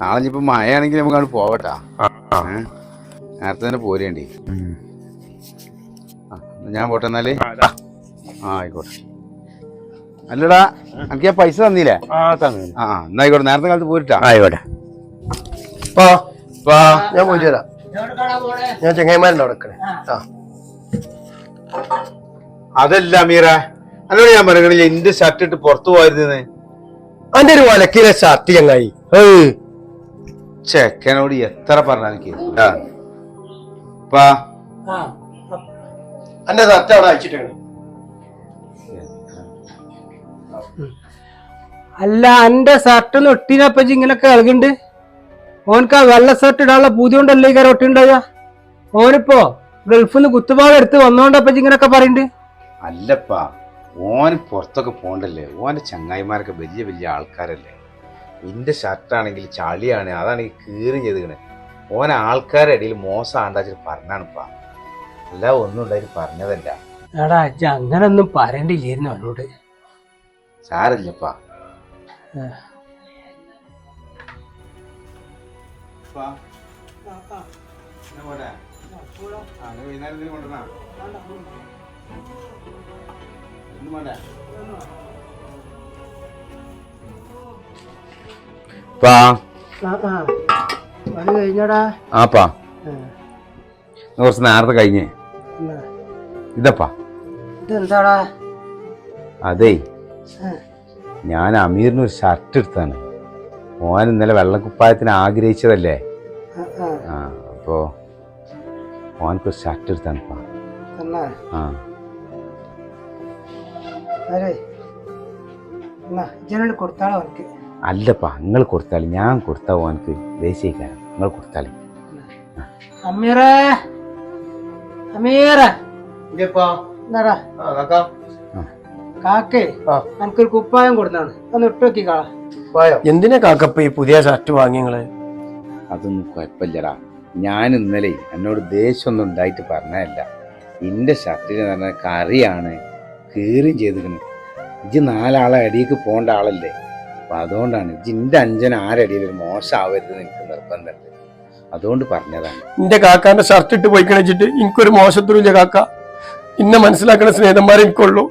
നാളെ ഇനിയിപ്പോ മഴയാണെങ്കിൽ നമുക്ക് അങ്ങോട്ട് പോവട്ടാ. നേരത്തെ തന്നെ പോരേണ്ടി. ആ, ഞാൻ പോട്ടെ എന്നാൽ? ആ, ആയിക്കോട്ടെ. അല്ലടാ എനിക്ക് ഞാൻ പൈസ തന്നില്ലേ? ആ തന്നെ ആ എന്നാ ആയിക്കോട്ടെ നേരത്തെ കാലത്ത് പോരിട്ടാ. ആയിക്കോട്ടെ. ഞാൻ പോയിട്ട് വരാം. ഞാൻ ചെങ്ങായിമാരുടെ അവിടെ ആ. അതല്ല മീറ. എന്നോട് ഞാൻ പറയണില്ല എന്റെ ഷർട്ട് ഇട്ട് പുറത്തു പോയിരുന്നേ അന്റെ ഒരു വലക്കിലെ ഷർട്ട് ചങ്ങായി ഏയ്. ചെക്കനോട് എത്ര പറഞ്ഞാലും എനിക്ക് അവിടെ അയച്ചിട്ടാണ്. അല്ല എന്റെ ഷർട്ട് ഒട്ടിനപ്പച്ചി ഇങ്ങനൊക്കെ ഇളകുണ്ട്. ഓനക്ക് ആ വെള്ള ഷർട്ട് ഇടാനുള്ള പൂതി കൊണ്ടല്ലേ ഈ കാര്യം ഒട്ടിണ്ടായ ഓനിപ്പോ ഗൾഫിൽ നിന്ന് കുത്തുപാട് എടുത്ത് വന്നോണ്ടപ്പച്ചി ഇങ്ങനൊക്കെ പറയുന്നുണ്ട് അല്ലപ്പാ ഓൻ പുറത്തൊക്കെ പോണ്ടല്ലേ? ഓന്റെ ചങ്ങായിമാരൊക്കെ വലിയ വലിയ ആൾക്കാരല്ലേ? എന്റെ ഷർട്ടാണെങ്കിൽ ചളിയാണ്. അതാണെങ്കിൽ കീറി ചെയ്തേക്കണേ ഓൻ ആൾക്കാരുടെ ഇടയിൽ മോശം ആണ്ടാച്ചിട്ട് പറഞ്ഞാണിപ്പാ. അല്ല ഒന്നും ഉണ്ടായിട്ട് പറഞ്ഞതല്ല. എടാ അച്ഛ അങ്ങനൊന്നും പറയണ്ടില്ലായിരുന്നു അവനോട്. സാരല്ലപ്പാ ആ. പാ. ആപ്പാ കുറച്ച് നേരത്തെ കഴിഞ്ഞേ. ഇതപ്പാ. അതേ. ഞാൻ അമീറിന് ഒരു ഷർട്ട് എടുത്താണ്. മോൻ ഇന്നലെ വെള്ളക്കുപ്പായത്തിന് ആഗ്രഹിച്ചതല്ലേ? ആ അപ്പോ ഒരു ഷർട്ട് എടുത്താണ് ആ. കൊടുത്താളോ അവർക്ക് അല്ലപ്പാ നിങ്ങൾ കൊടുത്താലും ഞാൻ കൊടുത്താ ഓനക്ക് ദേശീയക്കാരൻ. നിങ്ങൾ ആ, കാക്കാ. എനിക്കൊരു കുപ്പായം കൊടുത്താണ് ഒന്ന് ഇട്ട് നോക്കി കാളാ എന്തിനാ കാക്കപ്പ ഈ പുതിയ ഷർട്ട് വാങ്ങിങ്ങൾ അതൊന്നും കുഴപ്പമില്ലടാ. ഞാൻ ഇന്നലെ എന്നോട് ദേഷ്യമൊന്നും ഉണ്ടായിട്ട് പറഞ്ഞതല്ല. എന്റെ ഷർട്ടിന് പറഞ്ഞ കറിയാണ് കീറും ചെയ്തിരിക്കുന്നത്. ഇജ്ജ് നാലാളെ അടിയിക്ക് പോണ്ട ആളല്ലേ? അപ്പൊ അതുകൊണ്ടാണ് ഇജ്ജ് അഞ്ചൻ ആരടിയിൽ ഒരു മോശമാവരുത് എനിക്ക് നിർബന്ധമുണ്ട് അതുകൊണ്ട് പറഞ്ഞതാണ്. നിന്റെ കാക്കാന്റെ ഷർട്ട് ഇട്ട് പോയി കഴിച്ചിട്ട് എനിക്കൊരു മോശത്തില്ല കാക്ക. ഇന്നെ മനസ്സിലാക്കുന്ന സ്നേഹിതന്മാരെ എനിക്കുള്ളൂ